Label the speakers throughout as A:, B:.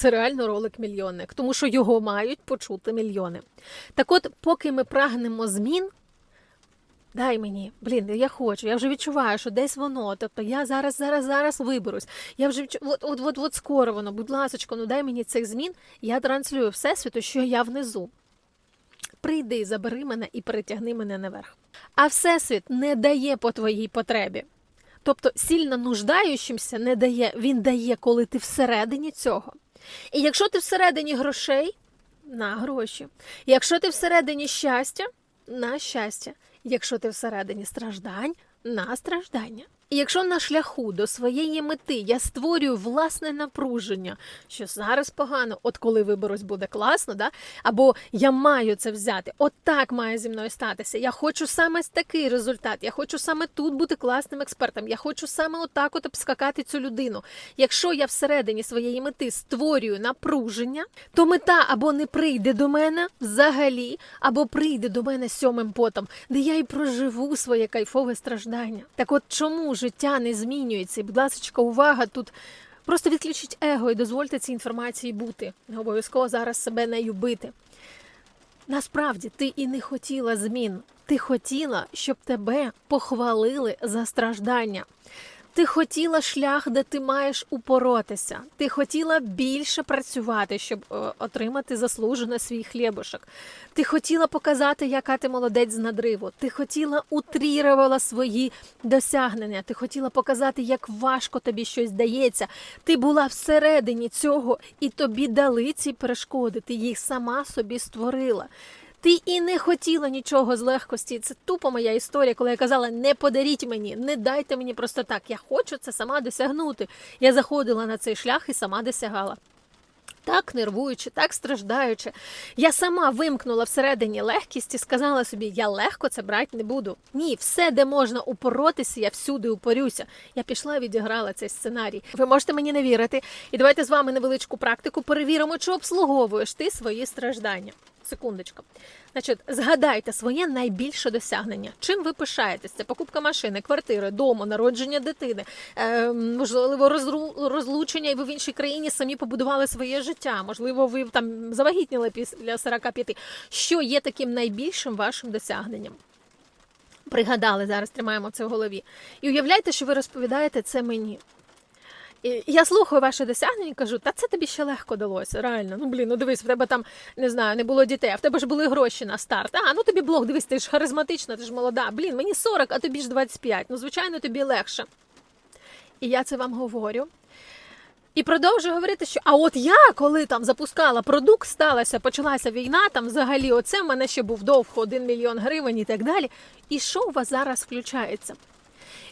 A: Це реально ролик мільйонник, тому що його мають почути мільйони. Так от, поки ми прагнемо змін, дай мені, блін, я хочу, я вже відчуваю, що десь воно. Тобто я зараз, зараз, зараз виберусь. Я вже відчу... от, от, от, от скоро воно, будь ласка, ну дай мені цих змін. Я транслюю всесвіту, що я внизу. Прийди, забери мене і перетягни мене наверх. А всесвіт не дає по твоїй потребі. Тобто сильно нуждаючимся не дає, він дає, коли ти всередині цього. І якщо ти всередині грошей, на гроші. Якщо ти всередині щастя, на щастя. Якщо ти всередині страждань, на страждання. Якщо на шляху до своєї мети я створюю власне напруження, що зараз погано, от коли виберусь, буде класно, да? або я маю це взяти, от так має зі мною статися. Я хочу саме такий результат, я хочу саме тут бути класним експертом, я хочу саме отак от обскакати цю людину. Якщо я всередині своєї мети створюю напруження, то мета або не прийде до мене взагалі, або прийде до мене сьомим потом, де я і проживу своє кайфове страждання. Так от чому життя не змінюється? Будь ласка, увага тут. Просто відключіть его і дозвольте цій інформації бути. Не обов'язково зараз себе нею бити. Насправді ти і не хотіла змін. Ти хотіла, щоб тебе похвалили за страждання. Ти хотіла шлях, де ти маєш упоротися. Ти хотіла більше працювати, щоб е, отримати заслужено свій хлібушок. Ти хотіла показати, яка ти молодець з надриву. Ти хотіла утрірувала свої досягнення. Ти хотіла показати, як важко тобі щось дається. Ти була всередині цього, і тобі дали ці перешкоди. Ти їх сама собі створила. Ти і не хотіла нічого з легкості. Це тупо моя історія, коли я казала: не подаріть мені, не дайте мені просто так. Я хочу це сама досягнути. Я заходила на цей шлях і сама досягала. Так нервуючи, так страждаючи, я сама вимкнула всередині легкість і сказала собі, я легко це брати не буду. Ні, все, де можна упоротися, я всюди упорюся. Я пішла і відіграла цей сценарій. Ви можете мені не вірити. І давайте з вами невеличку практику перевіримо, чи обслуговуєш ти свої страждання. Секундочку. Значить, згадайте своє найбільше досягнення. Чим ви пишаєтесь? Це покупка машини, квартири, дому, народження дитини, е, можливо, розру- розлучення, і ви в іншій країні самі побудували своє життя. Можливо, ви там завагітніли після 45. Що є таким найбільшим вашим досягненням? Пригадали зараз, тримаємо це в голові. І уявляйте, що ви розповідаєте це мені. І я слухаю ваше досягнення і кажу, та це тобі ще легко далося, реально. Ну блін, ну дивись, в тебе там не знаю, не було дітей, а в тебе ж були гроші на старт. А ну тобі блог, дивись, ти ж харизматична, ти ж молода. Блін, мені 40, а тобі ж 25. Ну, звичайно, тобі легше. І я це вам говорю. І продовжую говорити, що а от я, коли там запускала продукт, сталася, почалася війна, там взагалі оце в мене ще був довго 1 мільйон гривень і так далі. І що у вас зараз включається?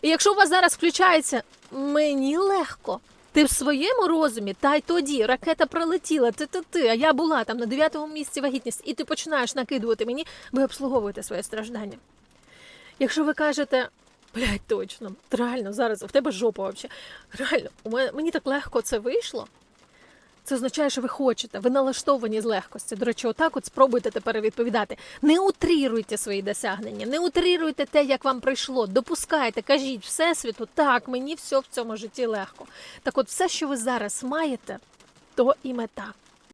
A: І якщо у вас зараз включається мені легко, ти в своєму розумі, та й тоді ракета пролетіла, ти ти ти, а я була там на дев'ятому місці вагітність, і ти починаєш накидувати мені, ви обслуговуєте своє страждання. Якщо ви кажете, блядь, точно, реально, зараз в тебе жопа взагалі. Реально, мені так легко це вийшло. Це означає, що ви хочете, ви налаштовані з легкості. До речі, отак от спробуйте тепер відповідати. Не утріруйте свої досягнення, не утріруйте те, як вам прийшло. Допускайте, кажіть Всесвіту, так, мені все в цьому житті легко. Так от, все, що ви зараз маєте, то і мета.